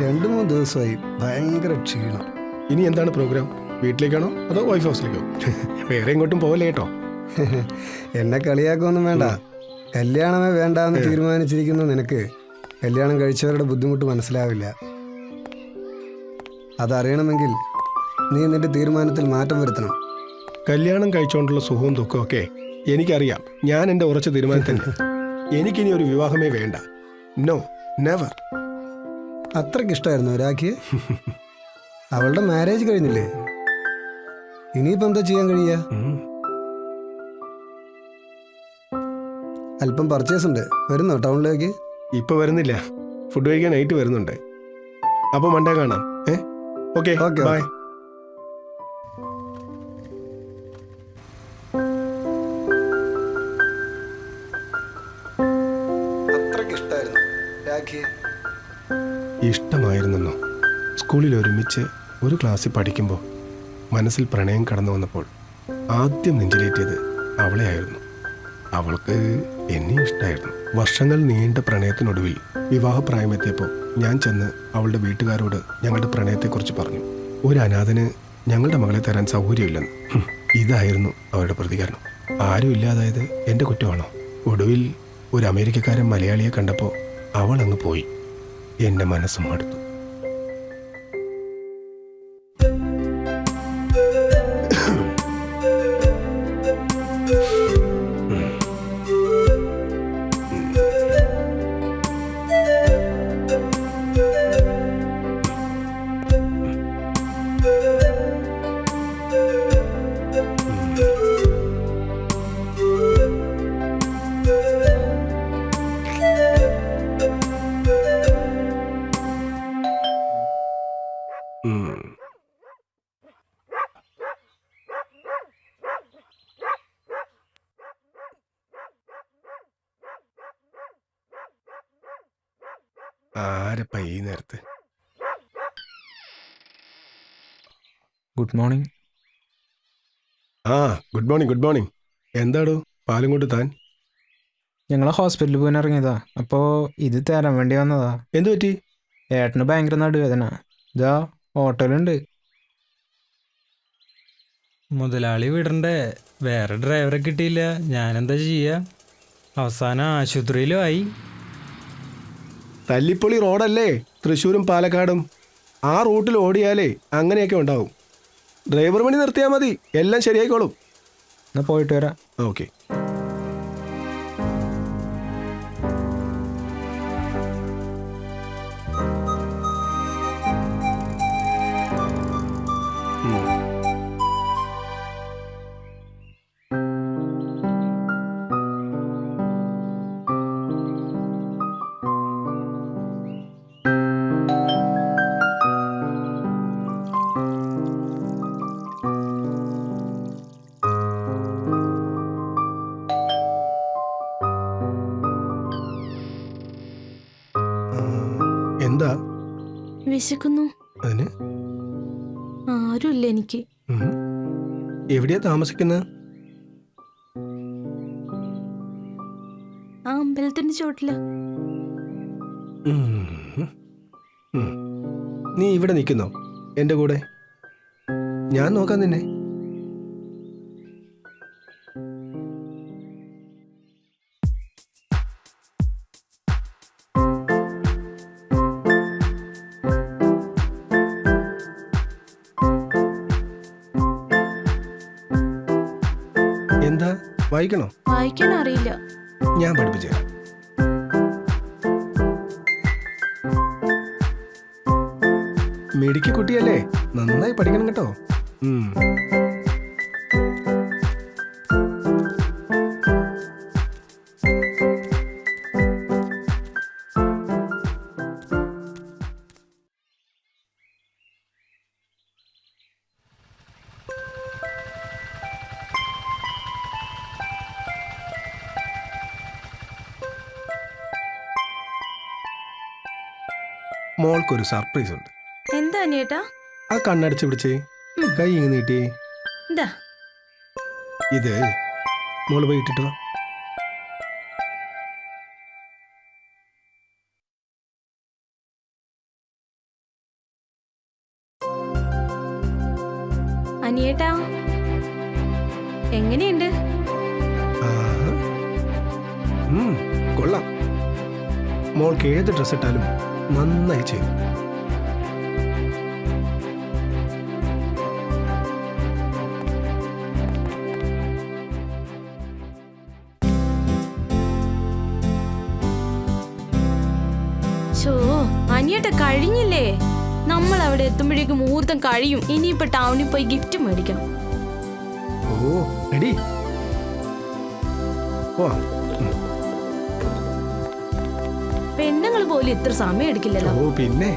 രണ്ട് മൂന്ന് ദിവസമായി ഭയങ്കര ക്ഷീണം. ഇനി എന്താണ് പ്രോഗ്രാം വീട്ടിലേക്കാണോ അതോ വൈഫ് ഹൗസിലേക്കോ വേറെ എങ്ങോട്ടും പോകല്ലേ കേട്ടോ. എന്നെ കളിയാക്കൊന്നും വേണ്ട. കല്യാണമേ വേണ്ട എന്ന് തീരുമാനിച്ചിരിക്കുന്നു നിനക്ക്. കല്യാണം കഴിച്ചവരുടെ ബുദ്ധിമുട്ട് മനസ്സിലാവില്ല. അതറിയണമെങ്കിൽ നീ നിന്റെ തീരുമാനത്തിൽ മാറ്റം വരുത്തണം. കല്യാണം കഴിച്ചുകൊണ്ടുള്ള സുഖവും ദുഃഖവും ഒക്കെ എനിക്കറിയാം. ഞാൻ എന്റെ ഉറച്ച തീരുമാനത്തിൽ എനിക്കിനി ഒരു വിവാഹമേ വേണ്ട. നോ നെവർ അത്രയ്ക്ക് ഇഷ്ടമായിരുന്നു രാഖിയെ? അവളുടെ മാരേജ് കഴിഞ്ഞില്ലേ? ഇനിയിപ്പോ എന്താ ചെയ്യാൻ കഴിയ അല്പം പർച്ചേസ് ഉണ്ട്. വരുന്നോ ടൗണിലേക്ക്? ഇപ്പൊ വരുന്നില്ല. ഫുഡ് കഴിക്കാൻ നൈറ്റ് വരുന്നുണ്ട്. അപ്പൊ മണ്ടേ കാണാം. ഏ? ഓക്കെ Okay, ബൈ അത്രയ്ക്ക് ഇഷ്ടമായിരുന്നു രാഖിയെ. ഇഷ്ടമായിരുന്നെന്നോ? സ്കൂളിൽ ഒരുമിച്ച് ഒരു ക്ലാസ്സിൽ പഠിക്കുമ്പോൾ മനസ്സിൽ പ്രണയം കടന്നു വന്നപ്പോൾ ആദ്യം നെഞ്ചിലേറ്റിയത് അവളെയായിരുന്നു അവൾക്ക് എന്നെ ഇഷ്ടമായിരുന്നു വർഷങ്ങൾ നീണ്ട പ്രണയത്തിനൊടുവിൽ വിവാഹപ്രായമെത്തിയപ്പോൾ ഞാൻ ചെന്ന് അവളുടെ വീട്ടുകാരോട് ഞങ്ങളുടെ പ്രണയത്തെക്കുറിച്ച് പറഞ്ഞു. ഒരു അനാഥന് ഞങ്ങളുടെ മകളെ തരാൻ സൗകര്യമില്ലെന്ന്. ഇതായിരുന്നു അവരുടെ പ്രതികരണം. ആരും ഇല്ലാതായത് എന്റെ കുറ്റമാണോ? ഒടുവിൽ ഒരു അമേരിക്കക്കാരൻ മലയാളിയെ കണ്ടപ്പോൾ അവൾ അങ്ങ് പോയി. എന്റെ മനസ്സും മടുത്തു. ഗുഡ് മോർണിംഗ് ആ ഗുഡ് മോർണിംഗ് ഗുഡ് മോർണിംഗ് എന്താടോ പാലും കൊണ്ട് താൻ? ഞങ്ങൾ ഹോസ്പിറ്റലിൽ പോകാൻ ഇറങ്ങിയതാ. അപ്പോൾ ഇത് തരാൻ വേണ്ടി വന്നതാ. എന്തു പറ്റി? ഏട്ടന് ഭയങ്കര നടുവേദന. ഇതാ ഓട്ടോയിലുണ്ട് മുതലാളി വിടണ്ടേ. വേറെ ഡ്രൈവറെ കിട്ടിയില്ല. ഞാനെന്താ ചെയ്യുക അവസാനം ആശുപത്രിയിലും ആയി. തല്ലിപ്പൊളി റോഡല്ലേ തൃശ്ശൂരും പാലക്കാടും. ആ റൂട്ടിൽ ഓടിയാലേ അങ്ങനെയൊക്കെ ഉണ്ടാവും. ഡ്രൈവർ പണി നിർത്തിയാൽ മതി. എല്ലാം ശരിയായിക്കോളും. എന്നാ പോയിട്ട് വരാം. ഓക്കെ. വിശക്കുന്നു അതിന്? ആരുമില്ല എനിക്ക്. എവിടെയാ താമസിക്കുന്നത് ആ അമ്പലത്തിന്റെ ചോട്ടിൽ. നീ ഇവിടെ നിൽക്കുന്നോ? എന്റെ കൂടെ? ഞാൻ നോക്കാം നിന്നെ. വായിക്കണോ? വായിക്കാൻ അറിയില്ല ഞാൻ പഠിപ്പിച്ചു മിടുക്കി കുട്ടിയല്ലേ? നന്നായി പഠിക്കണം കേട്ടോ. മോൾക്കൊരു സർപ്രൈസ് ഉണ്ട്. എന്താ അനിയേട്ടാ? ആ കണ്ണടച്ച് പിടിച്ചേ കൈ ഇങ്ങ് നീട്ടി. ഇതാ. ഇത് മോൾ പോയി ഇട്ടിട്ട് അനിയേട്ടാ എങ്ങനെയുണ്ട്? ആഹാ. ഉം, കൊള്ളാം. മോൾക്ക് ഏത് ഡ്രസ് ഇട്ടാലും നന്നായി ചെയ്തു. അനിയേട്ട കഴിഞ്ഞില്ലേ? നമ്മൾ അവിടെ എത്തുമ്പോഴേക്കും മുഹൂർത്തം കഴിയും. ഇനിയിപ്പോ ടൗണിൽ പോയി ഗിഫ്റ്റ് മേടിക്കണം. ഓ റെഡി ഓ പെണ്ണുങ്ങൾ പോലും ഇത്ര സമയം എടുക്കില്ലല്ലോ. ഓ പിന്നെ?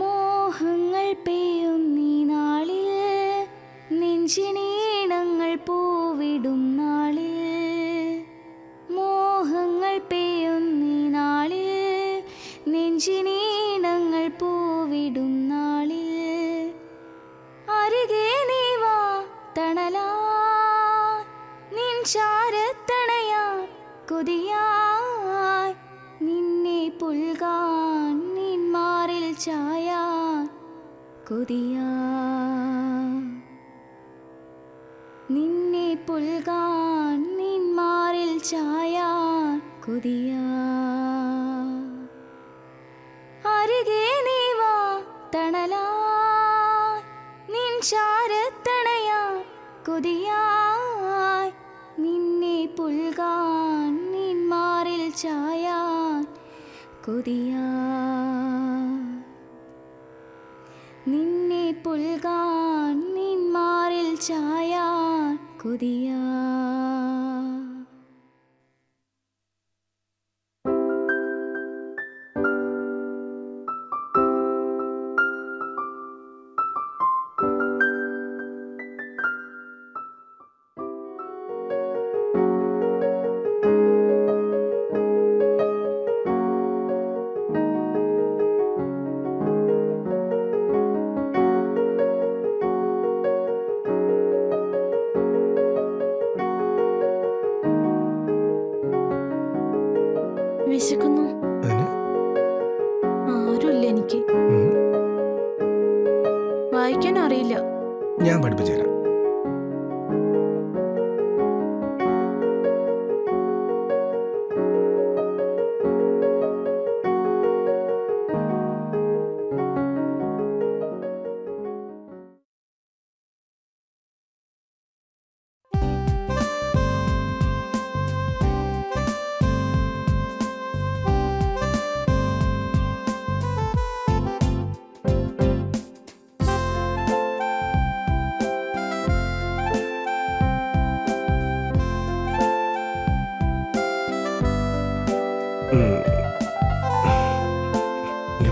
മോഹങ്ങൾ പെയ്യും നീ നാളിൽ നെഞ്ചിനീണങ്ങൾ പൂവിടും. കൊതിയായി നിന്നെ പുൽകാൻ നിന്മാറിൽ ചായ കൊതിയ കൊതിയാ നിന്നെ പുൽകാൻ നിന്മാറിൽ ചായ കൊതിയ കൊതിയാ അരികെ നീവാ തണലാ നിൻ ചാരത്തണയാ കൊതിയായി. നിന്നെ പുൽകാൻ നിൻ മാറിൽ ചായാൻ കൊതിയാ. നിന്നെ പുൽകാൻ നിൻ മാറിൽ ചായാൻ കൊതിയാ. ഞാൻ പഠിപ്പിച്ചു തരാം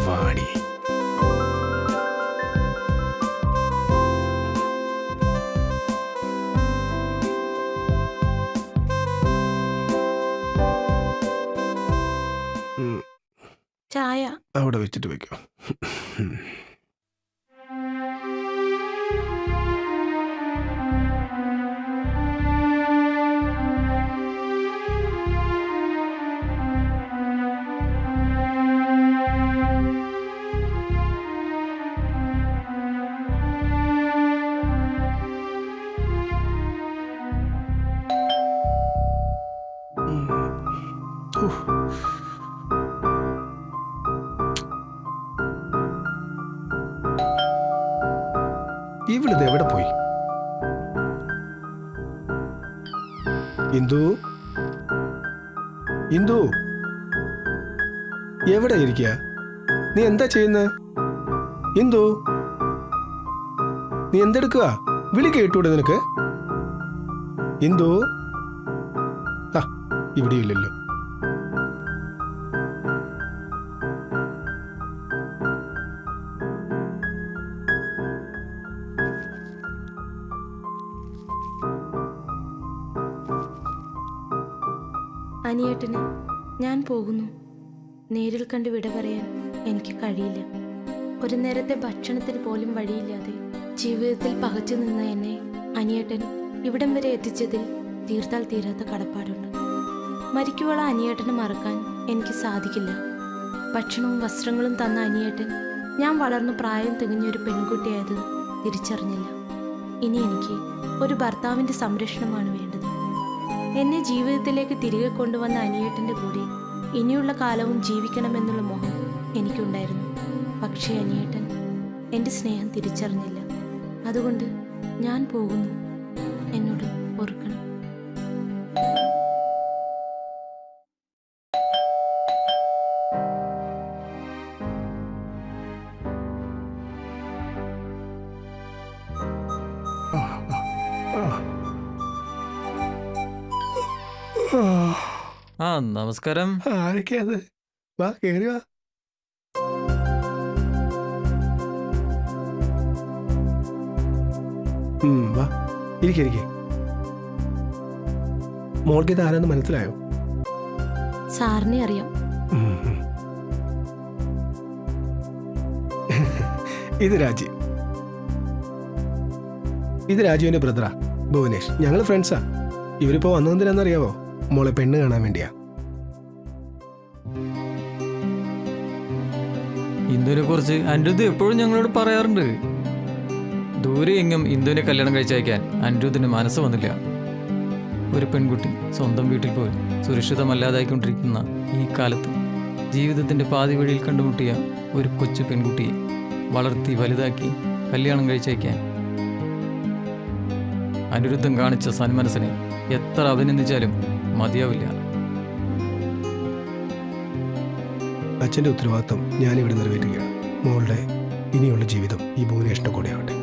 വാടി. ഉം, ചായ അവിടെ വെച്ചിട്ട് വെക്കോ. ഇവളിത് എവിടെ പോയി? ഇന്ദു? ഇന്ദു? എവിടെ ഇരിക്കുക നീ എന്താ ചെയ്യുന്നത് ഇന്ദു? നീ എന്തെടുക്കുക വിളി കേട്ടൂടെ നിനക്ക്? ഇന്ദു? ആ ഇവിടെ പോകുന്നു. നേരിൽ കണ്ട് വിട പറയാൻ എനിക്ക് കഴിയില്ല. ഒരു നേരത്തെ ഭക്ഷണത്തിന് പോലും വഴിയില്ലാതെ ജീവിതത്തിൽ പകച്ചു നിന്ന എന്നെ അനിയേട്ടൻ ഇവിടം വരെ എത്തിച്ചതിൽ തീർത്താൽ തീരാത്ത കടപ്പാടുണ്ട്. മരിക്കുവള അനിയേട്ടനെ മറക്കാൻ എനിക്ക് സാധിക്കില്ല. ഭക്ഷണവും വസ്ത്രങ്ങളും തന്ന അനിയേട്ടൻ ഞാൻ വളർന്നു പ്രായം തികഞ്ഞൊരു പെൺകുട്ടിയായത് തിരിച്ചറിഞ്ഞില്ല. ഇനി എനിക്ക് ഒരു ഭർത്താവിന്റെ സംരക്ഷണമാണ് വേണ്ടത്. എന്നെ ജീവിതത്തിലേക്ക് തിരികെ കൊണ്ടുവന്ന അനിയേട്ടന്റെ കൂടെ ഇനിയുള്ള കാലവും ജീവിക്കണമെന്നുള്ള മോഹം എനിക്കുണ്ടായിരുന്നു. പക്ഷേ അനിയേട്ടൻ എന്റെ സ്നേഹം തിരിച്ചറിഞ്ഞില്ല. അതുകൊണ്ട് ഞാൻ പോകുന്നു. എന്നോട് ഓർക്കണം. ആ നമസ്കാരം. ആരൊക്കെയാ അത് വാ കേറി വാ. ഉം, വാ. ഇരിക്കെ ഇരിക്കെ. മോൾക്ക് ഇത് ആരാന്ന് മനസ്സിലായോ? സാറിനെ അറിയാം. ഉം, ഉം. ഇത് രാജി. ഇത് രാജുവിന്റെ ബ്രദറാ ഭുവനേഷ്. ഞങ്ങൾ ഫ്രണ്ട്സാ. ഇവരിപ്പോ വന്നതെന്തിനാണെന്നറിയാവോ മോളെ പെണ്ണ് കാണാൻ വേണ്ടിയാ. ഇന്ദുവിനെ കുറിച്ച് അനിരുദ്ധ് എപ്പോഴും ഞങ്ങളോട് പറയാറുണ്ട്. ദൂരെ എങ്ങും ഇന്ദുവിനെ കല്യാണം കഴിച്ചയക്കാൻ അനിരുദ്ധിന് മനസ്സ് വന്നില്ല. ഒരു പെൺകുട്ടി സ്വന്തം വീട്ടിൽ പോയി സുരക്ഷിതമല്ലാതായിക്കൊണ്ടിരിക്കുന്ന ഈ കാലത്ത് ജീവിതത്തിന്റെ പാതി വഴിയിൽ കണ്ടുമുട്ടിയ ഒരു കൊച്ചു പെൺകുട്ടിയെ വളർത്തി വലുതാക്കി കല്യാണം കഴിച്ചയക്കാൻ അനിരുദ്ധം കാണിച്ച സന്മനസ്സിനെ എത്ര അഭിനന്ദിച്ചാലും മതിയാവില്ല. അച്ഛന്റെ ഉത്തരവാദിത്വം ഞാനിവിടെ നിറവേറ്റുകയാണ്. മോളുടെ ഇനിയുള്ള ജീവിതം ഈ ഭുവനേഷിന്റെ കൂടെ ആവട്ടെ